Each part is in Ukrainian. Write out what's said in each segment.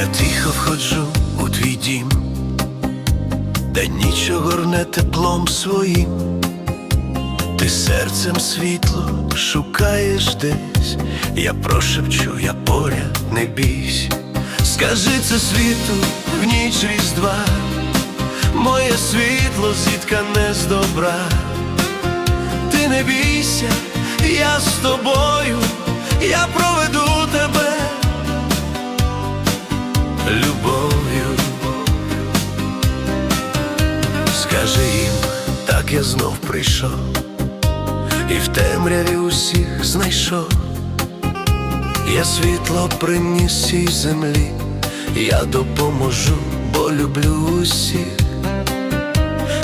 Я тихо входжу у твій дім, де ніч огорне теплом своїм, ти серцем світло шукаєш десь, я прошепчу, я поряд не бійсь, скажи це світу в ніч різдва, моє світло зіткане з добра, ти не бійся, я з тобою, я проведу тебе Скажи їм, так я знов прийшов, і в темряві усіх знайшов. Я світло приніс цій землі, я допоможу, бо люблю усіх.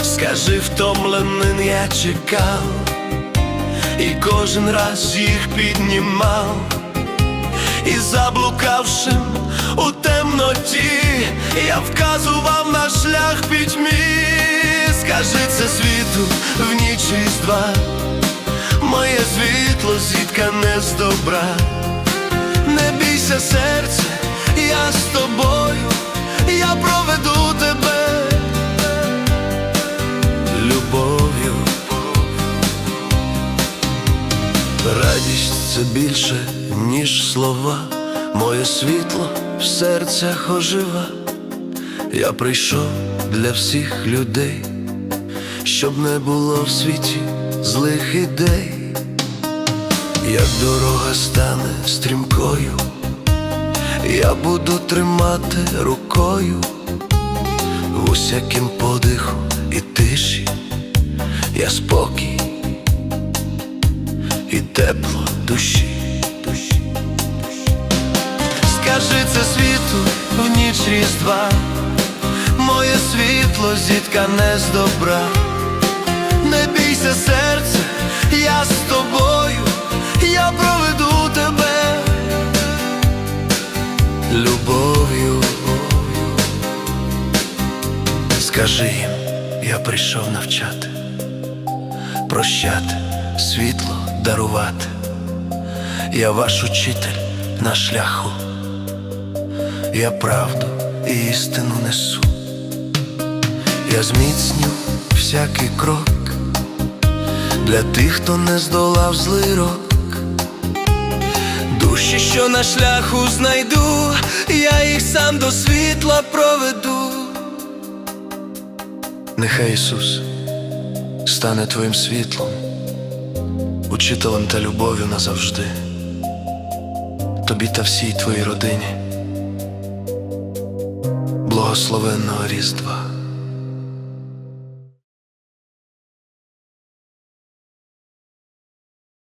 Скажи втомленим, я чекав, і кожен раз їх піднімав. І заблукавшим у темноті, я вказував на шлях пітьмі, це світу в ніч різдва, моє світло зіткане з добра, не бійся серце, я з тобою, я проведу тебе. Любов'ю. Радість це більше, ніж слова, моє світло в серцях ожива. Я прийшов для всіх людей, щоб не було в світі злих ідей, як дорога стане стрімкою, я буду тримати рукою в усякім подиху і тиші, я спокій і тепло душі. Скажи це світу в ніч різдва, моє світло зіткане з добра, Скажи їм, я прийшов навчати прощати, світло дарувати. Я ваш учитель на шляху, я правду і істину несу, я зміцню всякий крок для тих, хто не здолав злий рок. Душі, що на шляху знайду, я їх сам до світла проведу. Нехай Ісус стане твоїм світлом, учителем та любов'ю назавжди, тобі та всій твоїй родині, благословенного Різдва.